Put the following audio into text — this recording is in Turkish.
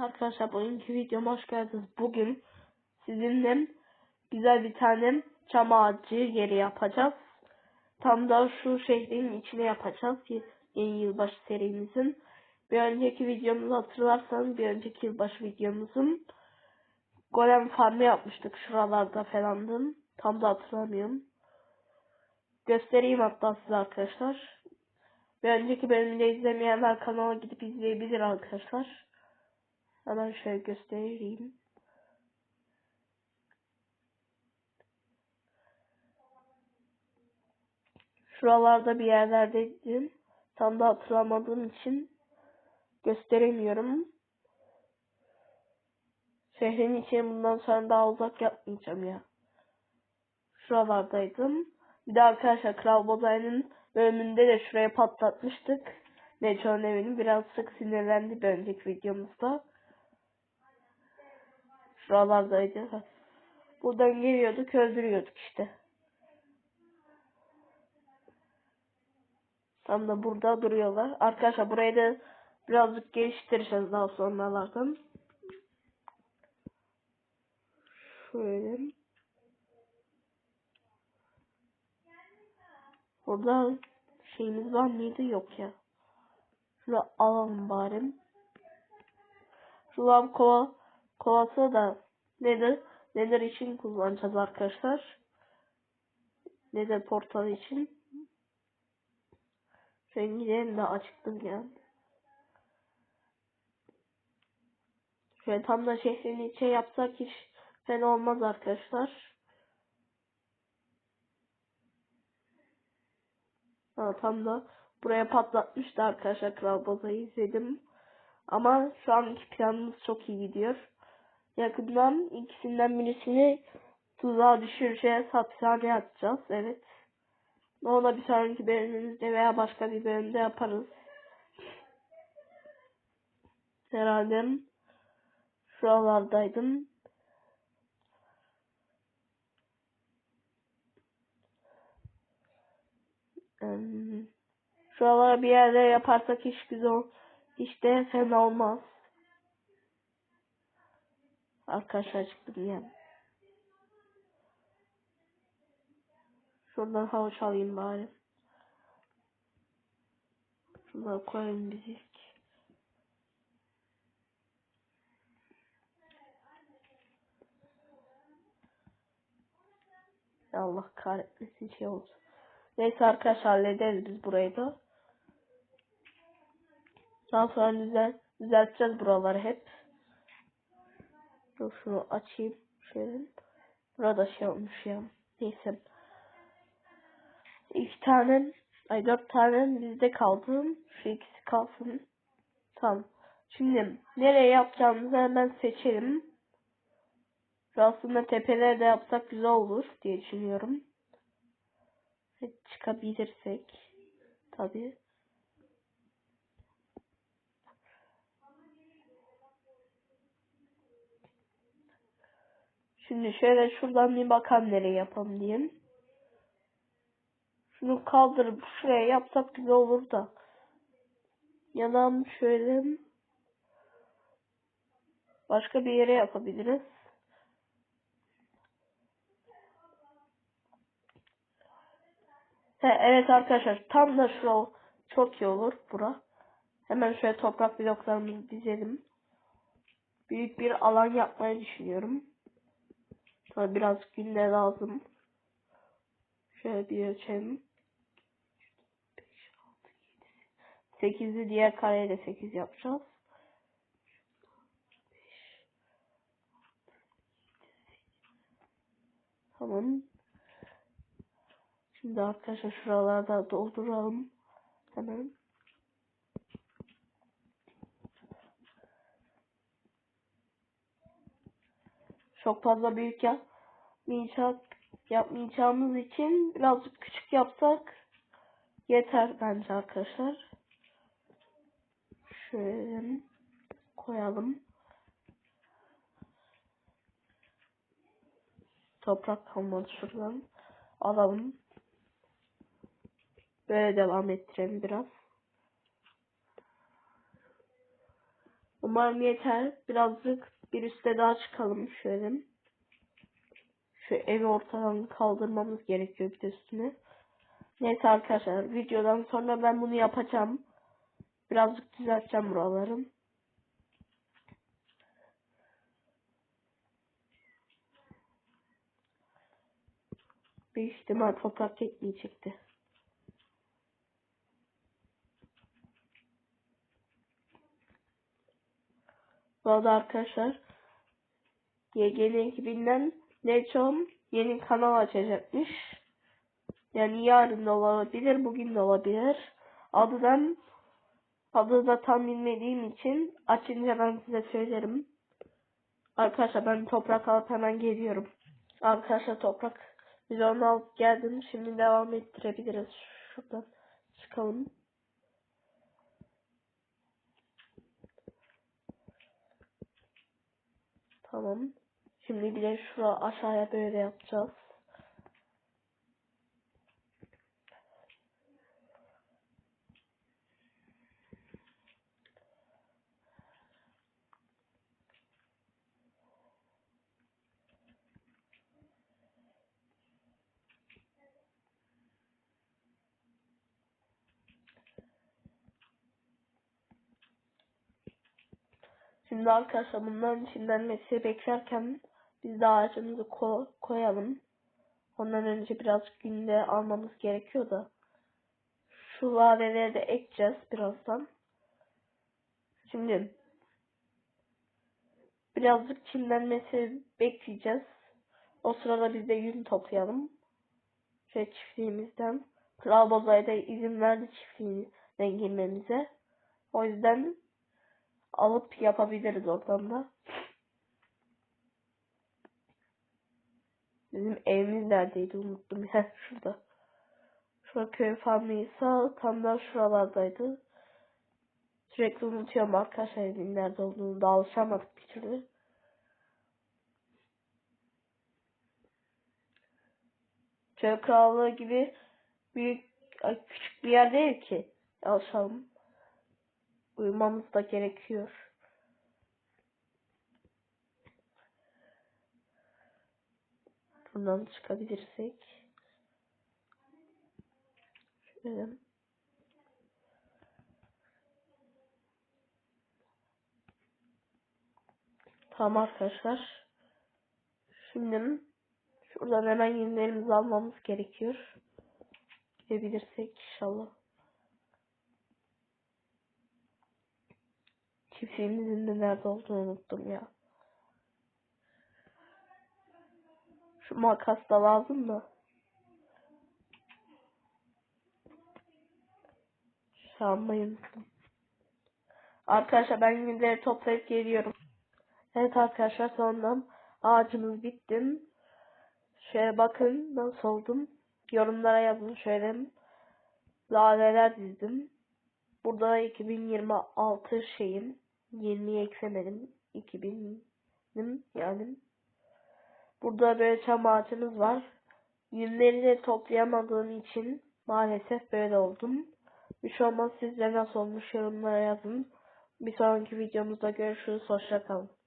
Arkadaşlar bugünkü videoma hoş geldiniz. Bugün sizinle güzel bir tane çam ağacı yeri yapacağız. Tam da şu şehrin içine yapacağız. Y- Yeni yılbaşı serimizin. Bir önceki videomuzu hatırlarsanız bir önceki yılbaşı videomuzun golem farmı yapmıştık şuralarda falandım. Tam da hatırlamıyorum. Göstereyim hatta size arkadaşlar. Bir önceki bölümde izlemeyenler kanala gidip izleyebilir arkadaşlar. Hemen şöyle göstereyim. Şuralarda bir yerlerdeydim. Tam da hatırlamadığım için gösteremiyorum. Şehrin içine bundan sonra daha uzak yapmayacağım ya. Şuralardaydım. Bir de arkadaşlar Kral Bozay'ın bölümünde de şuraya patlatmıştık. Neco'nun evini biraz sık sinirlendi bir önceki videomuzda. Şuralardaydı. Buradan geliyorduk öldürüyorduk işte. Tam da burada duruyorlar. Arkadaşlar burayı da birazcık geliştireceğiz daha sonralardan. Şöyle. Burada şeyimiz var mıydı? Yok ya. Şunu alalım bari. Şu lav kova, kovası da nedir? Nedir için kullanacağız arkadaşlar. Nedir portal için. Rengilerini de açtım ya. Şöyle tam da şehrin içe yapsak hiç fena olmaz arkadaşlar. Ha, tam da buraya patlatmıştı arkadaşlar Kral Boza'yı izledim. Ama şu anki planımız çok iyi gidiyor. Yakından ikisinden birisini tuzağa düşüreceğiz, hapishaneye atacağız. Evet. Onu da bir sonraki bölümümüzde veya başka bir bölümde yaparız. Herhalde şuralardaydım. Şuralara bir yerde yaparsak hiç güzel, hiç de fena olmaz. Arkadaşlar yani. Şuradan havuç alayım bari. Şunları koyayım bizik. Ya Allah kahretmesin şey oldu. Neyse arkadaşlar hallederiz biz burayı da. Daha sonra düzel düzelteceğiz buraları hep. Dur şunu açayım. Şöyle. Burada şey olmuş ya. Neyse. İki tane, ay dört tane bizde kaldı. Şu ikisi kalsın. Tamam. Şimdi nereye yapacağımızı hemen seçelim. Aslında tepelerde yapsak güzel olur diye düşünüyorum. Çıkabilirsek. Tabii. Şimdi şöyle şuradan bir bakalım nereye yapalım diyeyim. Şunu kaldırıp şuraya yapsak güzel olur da. Ya da şöyle başka bir yere yapabiliriz. He, evet arkadaşlar tam da şu çok iyi olur bura. Hemen şöyle toprak bloklarımızı dizelim. Büyük bir alan yapmayı düşünüyorum. Tabii biraz günde lazım. Şöyle bir ölçelim. 8'i diğer kareyle 8 yapacağız. Tamam. Şimdi arkadaşlar şuralarda dolduralım. Hemen. Çok fazla büyük yapmayacak, yapmayacağımız için birazcık küçük yapsak yeter bence arkadaşlar. Şöyle koyalım. Toprak kalmadı şuradan. Alalım. Böyle devam ettirelim biraz. Umarım yeter. Birazcık bir üste daha çıkalım şöyle. Şu evi ortadan kaldırmamız gerekiyor bir de üstüne. Neyse arkadaşlar videodan sonra ben bunu yapacağım. Birazcık düzelteceğim buraları. Büyük ihtimal toprak yetmeyecekti. Bu arada arkadaşlar YGN ekibinden Neçom yeni kanal açacakmış. Yani yarın da olabilir, bugün de olabilir. Adından adı da tam bilmediğim için açınca ben size söylerim. Arkadaşlar ben toprak alıp hemen geliyorum. Arkadaşlar toprak biz onu alıp geldim. Şimdi devam ettirebiliriz. Şuradan çıkalım. Tamam. Şimdi bir şura aşağıya böyle yapacağız. Şimdi arkadaşlar bunların içinden mesleği beklerken biz de ağacımızı ko koyalım. Ondan önce biraz günde almamız gerekiyor da. Şu laveleri de ekeceğiz birazdan. Şimdi birazcık çimlenmesi bekleyeceğiz. O sırada biz de yün toplayalım. Şöyle çiftliğimizden. Kral Bozay da izin verdi çiftliğine girmemize. O yüzden alıp yapabiliriz oradan da. Bizim evimiz neredeydi unuttum. Heh şurada. Şurada köy farmıysa tam da şuralardaydı. Sürekli unutuyorum arkadaşlar evin nerede olduğunu da alışamadık bir türlü. Köy krallığı gibi büyük küçük bir yer değil ki. Alışalım. Uyumamız da gerekiyor. Buradan çıkabilirsek. Şöyle. Tamam arkadaşlar. Şimdi şuradan hemen yenilerimizi almamız gerekiyor. Gidebilirsek inşallah. Çiftliğimizin de nerede olduğunu unuttum ya. Şu makas da lazım da. Unuttum. Arkadaşlar ben günleri toplayıp geliyorum. Evet arkadaşlar sonunda ağacımız bittim. Şöyle bakın nasıl oldum. Yorumlara yazın şöyle. Laleler dizdim. Burada 2026 şeyim. 20'yi eklemedim. 2000'im yani. Burada böyle çam ağacımız var. Yünleri de toplayamadığım için maalesef böyle oldum. Bir şey olmaz sizce nasıl olmuş yorumlara yazın. Bir sonraki videomuzda görüşürüz. Hoşçakalın.